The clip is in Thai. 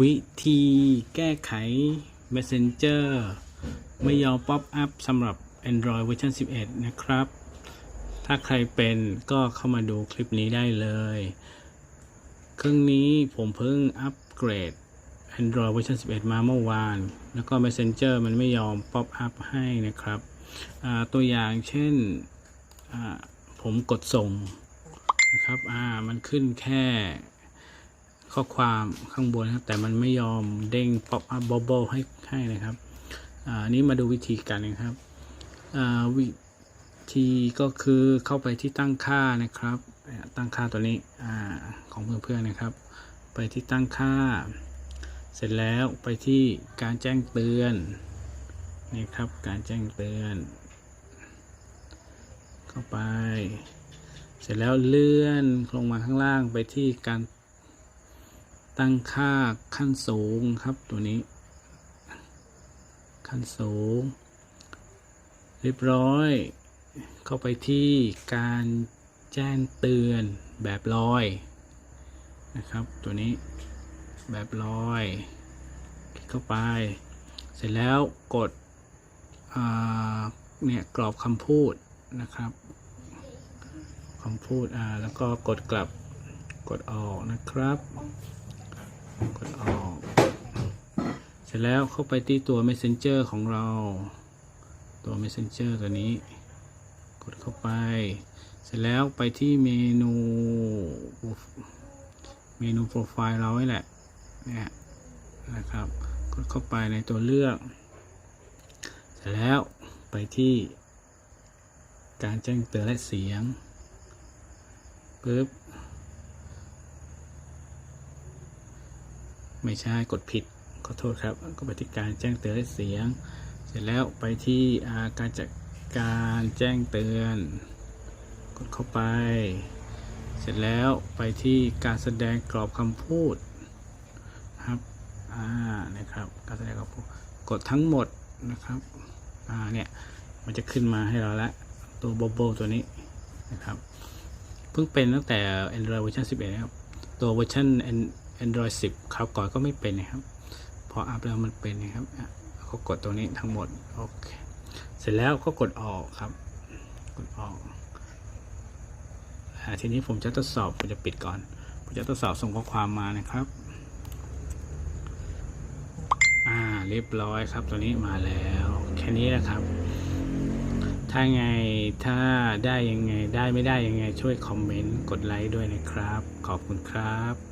วิธีแก้ไข Messenger ไม่ยอมป๊อปอัพสำหรับ Android เวอร์ชัน11 นะครับ ถ้าใครเป็นก็เข้ามาดูคลิปนี้ได้เลย เครื่องนี้ผมเพิ่งอัปเกรด Android เวอร์ชัน11 มาเมื่อวาน แล้วก็ Messenger มันไม่ยอมป๊อปอัพให้นะครับ ตัวอย่างเช่น ผมกดส่งนะครับ มันขึ้นแค่ ข้อความข้างบนนะครับ แต่มันไม่ยอมเด้ง pop up bubble ให้ให้นะครับอ่าอันนี้มาดูวิธีการนะครับอ่าวิธีก็คือเข้าไปที่ตั้งค่านะครับ ตั้งค่าตัวนี้อ่าของเพื่อนๆนะครับ ไปที่ตั้งค่า เสร็จแล้วไปที่การแจ้งเตือนนี่ครับการแจ้งเตือน เข้าไป เสร็จแล้วเลื่อนลงมาข้างล่างไปที่การ ตั้งค่าขั้นสูงครับตัวนี้ ขั้นสูง เรียบร้อย เข้าไปที่การแจ้งเตือนแบบลอยนะครับ ตัวนี้แบบลอยคลิกเข้าไป เสร็จแล้วกดเนี่ยกรอบคำพูดนะครับคำพูดอ่าแล้วก็กดกลับกดออกนะครับ กดออก เสร็จแล้วเข้าไปที่ตัว messenger ของเรา ตัว messenger ตัวนี้ กดเข้าไป เสร็จแล้วไปที่เมนูเมนูโปรไฟล์เราไว้แหละเนี่ยนะครับ กดเข้าไปในตัวเลือก เสร็จแล้วไปที่ การแจ้งเตือนและเสียงปึ๊บ ไม่ใช่กดผิดขอโทษครับ ก็ไปที่การแจ้งเตือนเสียง เสร็จแล้วไปที่การจัดการแจ้งเตือน กดเข้าไป เสร็จแล้วไปที่การแสดงกรอบคำพูดนะครับอ่านะครับ การแสดงกรอบพูดกดทั้งหมดนะครับอ่าเนี่ยมันจะขึ้นมาให้เราละตัวโบโบตัวนี้นะครับ เพิ่งเป็นตั้งแต่ Android เวอร์ชัน11 นะครับ ตัวเวอร์ชัน Android 10 คราวก่อนก็ไม่เป็นนะครับ พออัพแล้วมันเป็นนะครับอะก็กดตรงนี้ทั้งหมด โอเค เสร็จแล้วก็กดออกครับ กดออกอทีนี้ผมจะทดสอบผมจะปิดก่อน ผมจะทดสอบส่งข้อความมานะครับ อ่า เรียบร้อยครับ ตัวนี้มาแล้ว แค่นี้นะครับ ถ้าไง ถ้าได้ยังไง ได้ไม่ได้ยังไง ช่วยคอมเมนต์ กดไลค์ด้วยนะครับ ขอบคุณครับ